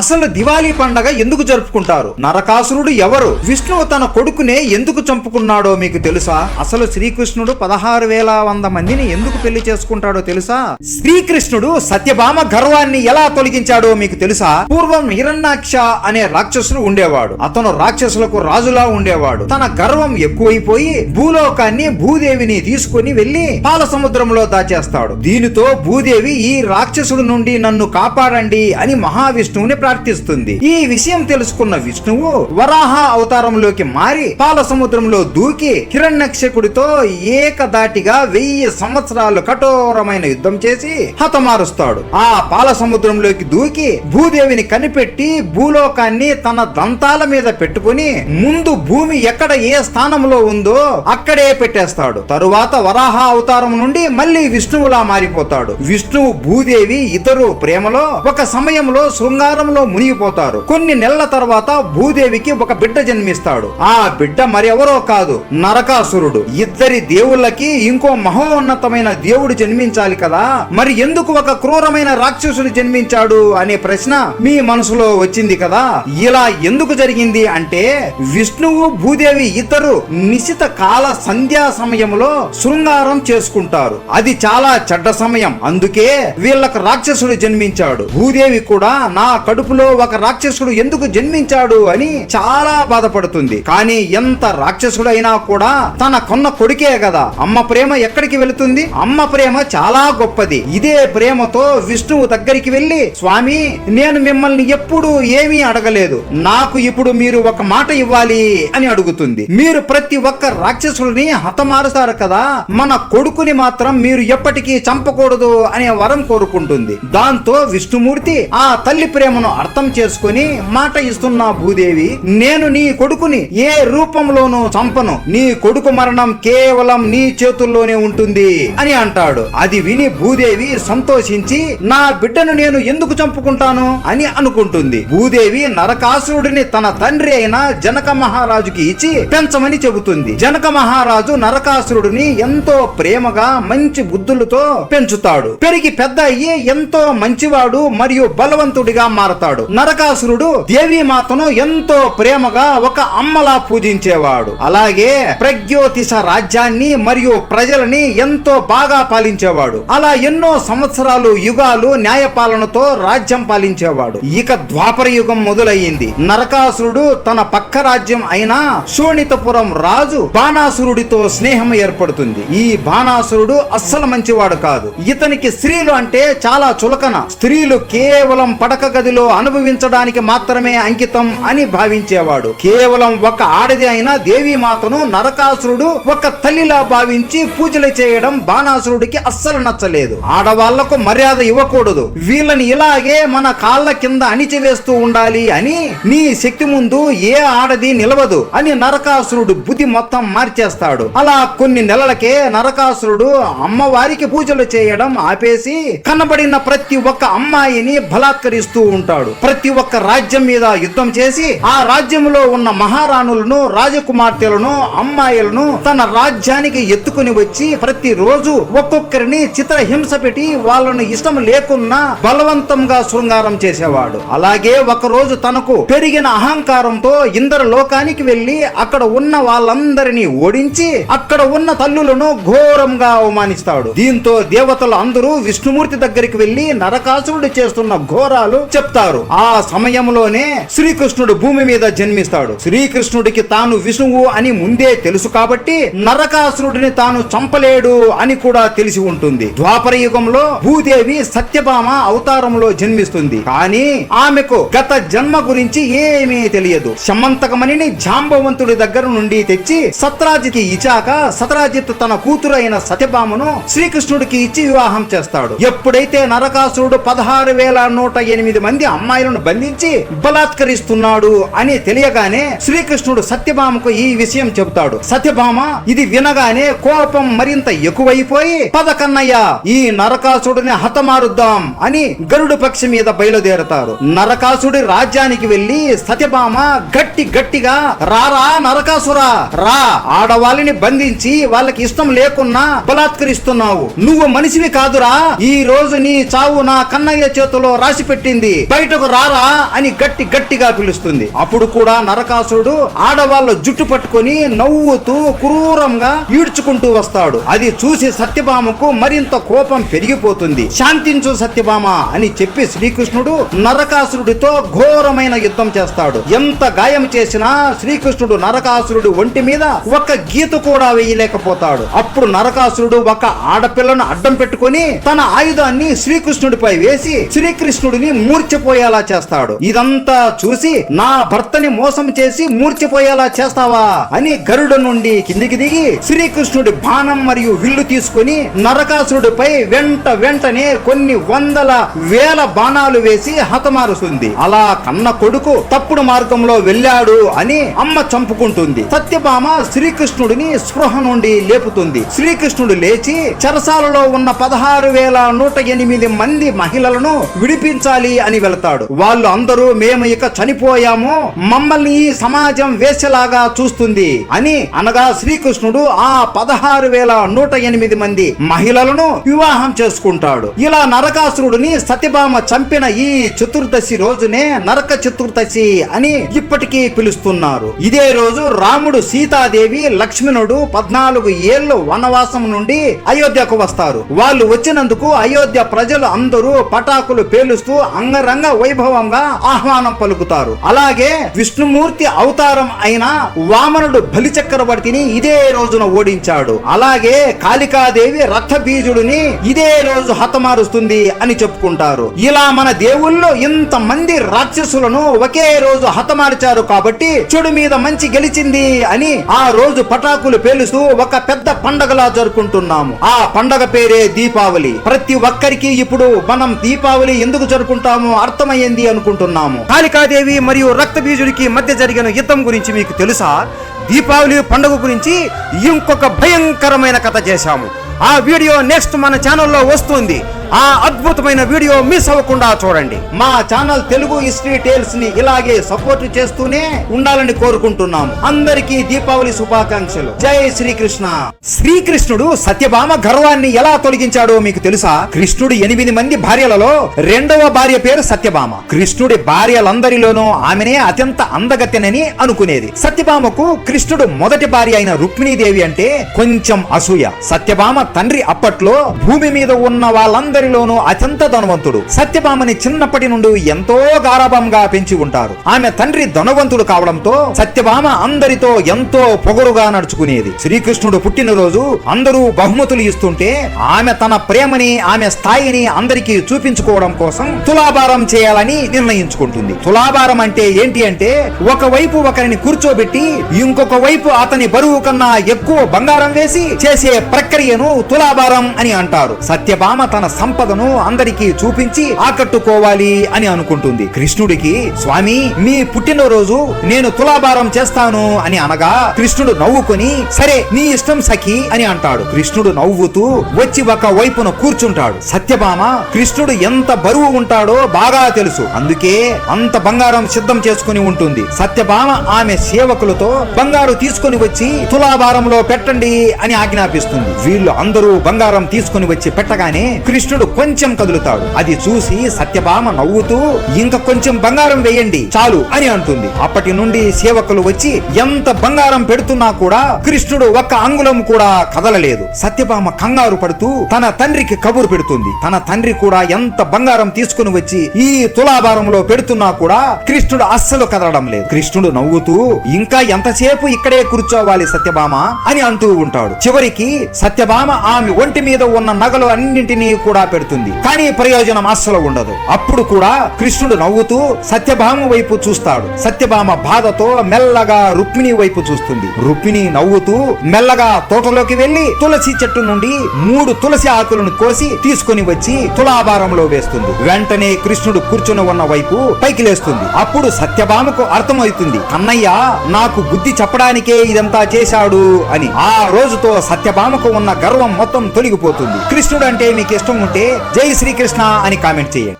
అసలు దివాళీ పండగ ఎందుకు జరుపుకుంటారు? నరకాసురుడు ఎవరు? విష్ణువు తన కొడుకునే ఎందుకు చంపుకున్నాడో మీకు తెలుసా? అసలు శ్రీకృష్ణుడు పదహారు వేల వంద మందిని ఎందుకు పెళ్ళి చేసుకుంటాడో తెలుసా? శ్రీకృష్ణుడు సత్యభామ గర్వాన్ని ఎలా తొలగించాడో మీకు తెలుసా? పూర్వం హిరణ్యాక్ష అనే రాక్షసుడు ఉండేవాడు. అతను రాక్షసులకు రాజులా ఉండేవాడు. తన గర్వం ఎక్కువైపోయి భూలోకాన్ని భూదేవిని తీసుకుని వెళ్ళి పాల సముద్రంలో దాచేస్తాడు. దీనితో భూదేవి ఈ రాక్షసుడు నుండి నన్ను కాపాడండి అని మహావిష్ణువుని ప్రార్థిస్తుంది. ఈ విషయం తెలుసుకున్న విష్ణువు వరాహ అవతారంలోకి మారి పాల సముద్రంలో దూకి హిరణ్యక్షకుడితో ఏకదాటిగా వెయ్యి సంవత్సరాలు కఠోరమైన యుద్ధం చేసి హతమారుస్తాడు. ఆ పాల సముద్రంలోకి దూకి భూదేవిని కనిపెట్టి భూలోకాన్ని తన దంతాల మీద పెట్టుకుని ముందు భూమి ఎక్కడ ఏ స్థానంలో ఉందో అక్కడే పెట్టేస్తాడు. తరువాత వరాహ అవతారం నుండి మళ్ళీ విష్ణువులా మారిపోతాడు. విష్ణువు భూదేవి ఇతరు ప్రేమలో ఒక సమయంలో శృంగారంలో మునిగిపోతారు. కొన్ని నెలల తర్వాత భూదేవికి ఒక బిడ్డ జన్మిస్తాడు. ఆ బిడ్డ మరెవరో కాదు నరకాసురుడు. ఇద్దరి దేవుళ్ళకి ఇంకో మహోన్నతమైన దేవుడు జన్మించాలి కదా. మరి ఎందుకు ఒక క్రూరమైన రాక్షసుడు జన్మించాడు అనే ప్రశ్న మీ మనసులో వచ్చింది కదా. ఇలా ఎందుకు జరిగింది అంటే విష్ణువు భూదేవి ఇద్దరు నిశిత కాల సంధ్యా సమయంలో శృంగారం చేసుకుంటారు. అది చాలా చెడ్డ సమయం. అందుకే వీళ్ళకు రాక్షసుడు జన్మించాడు. భూదేవి కూడా నా కడుపులో ఒక రాక్షసుడు ఎందుకు జన్మించాడు అని చాలా బాధపడుతుంది. కానీ ఎంత రాక్షసుడు అయినా కూడా తన కొన్న కొడుకే కదా. అమ్మ ప్రేమ ఎక్కడికి వెళుతుంది? అమ్మ ప్రేమ చాలా గొప్పది. ఇదే ప్రేమతో విష్ణువు దగ్గరికి వెళ్ళి స్వామి నేను మిమ్మల్ని ఎప్పుడు ఏమీ అడగలేదు. నాకు ఇప్పుడు మీరు ఒక మాట ఇవ్వాలి అని అడుగుతుంది. మీరు ప్రతి ఒక్క రాక్షసుడిని హతమారుస్తారు కదా. మన కొడుకుని మాత్రం మీరు ఎప్పటికీ చంపకూడదు అనే వరం కోరుకుంటుంది. దాంతో విష్ణుమూర్తి ఆ తల్లి ప్రేమను అర్థం చేసుకుని మాట ఇస్తున్నా భూదేవి నేను నీ కొడుకుని ఏ రూపంలోనూ చంపను. నీ కొడుకు మరణం కేవలం నీ చేతుల్లోనే ఉంటుంది అని అంటాడు. అది విని భూదేవి సంతోషించి నా బిడ్డను నేను ఎందుకు చంపుకుంటాను అని అనుకుంటుంది. భూదేవి నరకాసురుడిని తన తండ్రి అయిన జనక మహారాజుకి ఇచ్చి పెంచమని చెబుతుంది. జనక మహారాజు నరకాసురుడిని ఎంతో ప్రేమగా మంచి బుద్ధులతో పెంచుతాడు. పెరిగి పెద్ద అయ్యి ఎంతో మంచివాడు మరియు బలవంతుడిగా మారతాడు. నరకాసురుడు దేవి మాతను ఎంతో ప్రేమగా ఒక అమ్మలా పూజించేవాడు. అలాగే ప్రజ్యోతిష రాజ్యాన్ని మరియు ప్రజలని ఎంతో బాగా పాలించేవాడు. అలా ఎన్నో సంవత్సరాలు యుగాలు న్యాయపాలనతో రాజ్యం పాలించేవాడు. ఇక ద్వాపర యుగం మొదలయ్యింది. నరకాసురుడు తన పక్క రాజ్యం అయిన శోణితపురం రాజు బాణాసురుడితో స్నేహం ఏర్పడుతుంది. ఈ బాణాసురుడు అస్సలు మంచివాడు కాదు. ఇతనికి స్త్రీలు అంటే చాలా చులకన. స్త్రీలు కేవలం పడక గదిలో అనుభవించడానికి మాత్రమే అంకితం అని భావించేవాడు. కేవలం ఒక ఆడది అయిన దేవి మాతను నరకాసురుడు ఒక తల్లిలా భావించి పూజలు చేయడం బాణాసురుడికి అస్సలు నచ్చలేదు. ఆడవాళ్ళకు మర్యాద ఇవ్వకూడదు. వీళ్ళని ఇలాగే మన కాళ్ళ కింద అణిచివేస్తూ ఉండాలి అని నీ శక్తి ముందు ఏ ఆడది నిలవదు అని నరకాసురుడు బుద్ధి మొత్తం మార్చేస్తాడు. అలా కొన్ని నెలలకే నరకాసురుడు అమ్మవారికి పూజలు చేయడం ఆపేసి కనబడిన ప్రతి ఒక్క అమ్మాయిని బలాత్కరిస్తూ ఉంటాడు. ప్రతి ఒక్క రాజ్యం మీద యుద్ధం చేసి ఆ రాజ్యంలో ఉన్న మహారాణులను రాజకుమార్తెలను అమ్మాయిలను తన రాజ్యానికి ఎత్తుకుని వచ్చి ప్రతి రోజు ఒక్కొక్కరిని చిత్రహింస పెట్టి వాళ్ళను ఇష్టం లేకున్నా బలవంతంగా శృంగారం చేసేవాడు. అలాగే ఒక రోజు తనకు పెరిగిన అహంకారంతో ఇందర లోకానికి వెళ్ళి అక్కడ ఉన్న వాళ్ళందరినీ ఓడించి అక్కడ ఉన్న తల్లులను ఘోరంగా అవమానిస్తాడు. దీంతో దేవతలు అందరూ విష్ణుమూర్తి దగ్గరికి వెళ్ళి నరకాసురుడు చేస్తున్న ఘోరాలు చెప్తారు. ఆ సమయంలోనే శ్రీకృష్ణుడు భూమి మీద జన్మిస్తాడు. శ్రీకృష్ణుడికి తాను విష్ణువు అని ముందే తెలుసు కాబట్టి నరకాసురుడిని తాను చంపలేడు అని కూడా తెలిసి ఉంటుంది. ద్వాపర యుగంలో భూదేవి సత్యభామ అవతారంలో జన్మిస్తుంది. కానీ ఆమెకు గత జన్మ గురించి ఏమీ తెలియదు. శమంతకమణిని జాంబవంతుడి దగ్గర నుండి తెచ్చి సత్రాజిత్కి ఇచ్చాక సత్రాజిత్ తన కూతురు అయిన సత్యభామను శ్రీకృష్ణుడికి ఇచ్చి వివాహం చేస్తాడు. ఎప్పుడైతే నరకాసురుడు పదహారు వేల నూట ఎనిమిది మంది అమ్మాయిలను బంధించి బలాత్కరిస్తున్నాడు అని తెలియగానే శ్రీకృష్ణుడు సత్యభామకు ఈ విషయం చెబుతాడు. సత్యభామ ఇది వినగానే కోపం మరింత ఎక్కువైపోయి పద కన్నయ్య ఈ నరకాసుడిని హతమారుద్దాం అని గరుడు పక్షి మీద బయలుదేరతారు. నరకాసుడి రాజ్యానికి వెళ్ళి సత్యభామ గట్టి గట్టిగా రారా నరకాసురా రా ఆడవాళ్ళని బంధించి వాళ్ళకి ఇష్టం లేకున్నా బలాత్కరిస్తున్నావు. నువ్వు మనిషివి కాదురా ఈ రోజు నీ చావు నా కన్నయ్య చేతిలో రాసి పెట్టింది బయట బయటకు రారా అని గట్టి గట్టిగా పిలుస్తుంది. అప్పుడు కూడా నరకాసురుడు ఆడవాళ్ళ జుట్టు పట్టుకొని నవ్వుతూ క్రూరంగా ఈడ్చుకుంటూ వస్తాడు. అది చూసి సత్యభామకు మరింత కోపం పెరిగిపోతుంది. శాంతించు సత్యభామ అని చెప్పి శ్రీకృష్ణుడు నరకాసురుడితో ఘోరమైన యుద్ధం చేస్తాడు. ఎంత గాయం చేసినా శ్రీకృష్ణుడు నరకాసురుడు ఒంటి మీద ఒక గీత కూడా వేయలేకపోతాడు. అప్పుడు నరకాసురుడు ఒక ఆడపిల్లను అడ్డం పెట్టుకొని తన ఆయుధాన్ని శ్రీకృష్ణుడిపై వేసి శ్రీకృష్ణుడిని మూర్చిపోయేలా చేస్తాడు. ఇదంతా చూసి నా భర్తని మోసం చేసి మూర్చిపోయేలా చేస్తావా? అని గరుడ నుండి కిందికి దిగి శ్రీకృష్ణుడి బాణం మరియు విల్లు తీసుకుని నరకాసురుడిపై వెంట వెంటనే కొన్ని వందల వేల బాణాలు వేసి హతమారుస్తుంది. అలా కన్న కొడుకు తప్పుడు మార్గంలో వెళ్ళాడు అని అమ్మ చంపుకుంటుంది. సత్యభామ శ్రీకృష్ణుడిని స్పృహ నుండి లేపుతుంది. శ్రీకృష్ణుడు లేచి చెరసాలలో ఉన్న పదహారు వేల నూట ఎనిమిది మంది మహిళలను విడిపించాలి అని వెళతాడు. వాళ్ళు అందరూ మేము ఇక చనిపోయాము మమ్మల్ని ఈ సమాజం వేసేలాగా చూస్తుంది అని అనగా శ్రీకృష్ణుడు ఆ పదహారు వేల నూట ఎనిమిది మంది మహిళలను వివాహం చేసుకుంటాడు. ఇలా నరకాసురుడిని సతిభామ చంపిన ఈ చతుర్దశి రోజునే నరక చతుర్దశి అని ఇప్పటికీ పిలుస్తున్నారు. ఇదే రోజు రాముడు సీతాదేవి లక్ష్మణుడు పద్నాలుగు ఏళ్ళు వనవాసం నుండి అయోధ్యకు వస్తారు. వాళ్ళు వచ్చినందుకు అయోధ్య ప్రజలు అందరూ పటాకులు పేలుస్తూ అంగరంగ వైభవంగా ఆహ్వానం పలుకుతారు. అలాగే విష్ణుమూర్తి అవతారం అయిన వామనుడు బలి చక్రవర్తిని ఇదే రోజున ఓడించాడు. అలాగే కాళికాదేవి రథ బీజుడిని ఇదే రోజు హతమారుస్తుంది అని చెప్పుకుంటారు. ఇలా మన దేవుళ్ళు ఇంత మంది రాక్షసులను ఒకే రోజు హతమార్చారు కాబట్టి చెడు మీద మంచి గెలిచింది అని ఆ రోజు పటాకులు పేలుస్తూ ఒక పెద్ద పండగలా జరుపుకుంటున్నాము. ఆ పండగ పేరే దీపావళి. ప్రతి ఒక్కరికి ఇప్పుడు మనం దీపావళి ఎందుకు జరుపుకుంటామో అర్థమయ్యింది అనుకుంటున్నాము. కాళికాదేవి మరియు రక్తబీజుడికి మధ్య జరిగిన యుద్ధం గురించి మీకు తెలుసా? దీపావళి పండుగ గురించి ఇంకొక భయంకరమైన కథ చేశాము. ఆ వీడియో నెక్స్ట్ మన ఛానల్లో వస్తుంది. ఆ అద్భుతమైన వీడియో మిస్ అవ్వకుండా చూడండి. మా ఛానల్ తెలుగు హిస్టరీ టేల్స్ని ఇలాగే సపోర్ట్ చేస్తూనే ఉండాలని కోరుకుంటున్నాం అందరికీ దీపావళి శుభాకాంక్షలు. జై శ్రీకృష్ణ. శ్రీకృష్ణుడు సత్యభామ గర్వాన్ని ఎలా తొలగించాడో మీకు తెలుసా? కృష్ణుడు ఎనిమిది మంది భార్యలలో రెండవ భార్య పేరు సత్యభామ. కృష్ణుడి భార్యలందరిలోనూ ఆమెనే అత్యంత అందగత్తెనని అనుకునేది. సత్యభామకు కృష్ణుడు మొదటి భార్య అయిన రుక్మిణీదేవి అంటే కొంచెం అసూయ. సత్యభామ తండ్రి అప్పట్లో భూమి మీద ఉన్న వాళ్ళందరిలోనూ అత్యంత ధనవంతుడు. సత్యభామని చిన్నప్పటి నుండి ఎంతో గారాభంగా పెంచి ఉంటారు. ఆమె తండ్రి ధనవంతుడు కావడంతో సత్యభామ అందరితో ఎంతో పొగరుగా నడుచుకునేది. శ్రీకృష్ణుడు పుట్టినరోజు అందరూ బహుమతులు ఇస్తుంటే ఆమె తన ప్రేమని ఆమె స్థాయిని అందరికీ చూపించుకోవడం కోసం తులాభారం చేయాలని నిర్ణయించుకుంటుంది. తులాభారం అంటే ఏంటి అంటే ఒకవైపు ఒకరిని కూర్చోబెట్టి ఇంకొక వైపు అతని బరువు కన్నా ఎక్కువ బంగారం వేసి చేసే ప్రక్రియను తులాభారం అని అంటారు. సత్యభామ తన సంపదను అందరికీ చూపించి ఆకట్టుకోవాలి అని అనుకుంటుంది. కృష్ణుడికి స్వామి మీ పుట్టినరోజు నేను తులాభారం చేస్తాను అని అనగా కృష్ణుడు నవ్వుకొని సరే నీ ఇష్టం సఖి అని అంటాడు. కృష్ణుడు నవ్వుతూ వచ్చి ఒక వైపున కూర్చుంటాడు. సత్యభామ కృష్ణుడు ఎంత బరువు ఉంటాడో బాగా తెలుసు. అందుకే అంత బంగారం సిద్ధం చేసుకుని ఉంటుంది. సత్యభామ ఆమె సేవకులతో బంగారు తీసుకొని వచ్చి తులాభారంలో పెట్టండి అని ఆజ్ఞాపిస్తుంది. వీళ్ళు అందరూ బంగారం తీసుకొని వచ్చి పెట్టగానే కృష్ణుడు కొంచెం కదులుతాడు. అది చూసి సత్యభామ నవ్వుతూ ఇంకా కొంచెం బంగారం వేయండి చాలు అని అంటుంది. అప్పటి నుండి సేవకులు వచ్చి ఎంత బంగారం పెడుతున్నా కూడా కృష్ణుడు ఒక్క అంగుళం కూడా కదలలేదు. సత్యభామ కంగారు పడుతూ తన తండ్రికి కబురు పెడుతుంది. తన తండ్రి కూడా ఎంత బంగారం తీసుకుని వచ్చి ఈ తులాభారంలో పెడుతున్నా కూడా కృష్ణుడు అస్సలు కదలడం లేదు. కృష్ణుడు నవ్వుతూ ఇంకా ఎంతసేపు ఇక్కడే కూర్చోవాలి సత్యభామ? అని అంటూ ఉంటాడు. చివరికి సత్యభామ ఆమె ఒంటి మీద ఉన్న నగలు అన్నింటినీ కూడా పెడుతుంది. కానీ ప్రయోజనం అస్సలు ఉండదు. అప్పుడు కూడా కృష్ణుడు నవ్వుతూ సత్యభామ వైపు చూస్తాడు. సత్యభామ బాధతో మెల్లగా రుక్మిణి వైపు చూస్తుంది. రుక్మిణి నవ్వుతూ మెల్లగా తోటలోకి వెళ్ళి తులసి చెట్టు నుండి మూడు తులసి ఆకులను కోసి తీసుకొని వచ్చి తులాభారంలో వేస్తుంది. వెంటనే కృష్ణుడు కూర్చుని ఉన్న వైపు పైకి లేస్తుంది. అప్పుడు సత్యభామకు అర్థమవుతుంది అన్నయ్య నాకు బుద్ధి చెప్పడానికే ఇదంతా చేశాడు అని. ఆ రోజుతో సత్యభామకు ఉన్న గర్వం మొత్తం తొలగిపోతుంది. కృష్ణుడు అంటే మీకు ఇష్టం ఉంటే జై శ్రీకృష్ణ అని కామెంట్ చేయండి.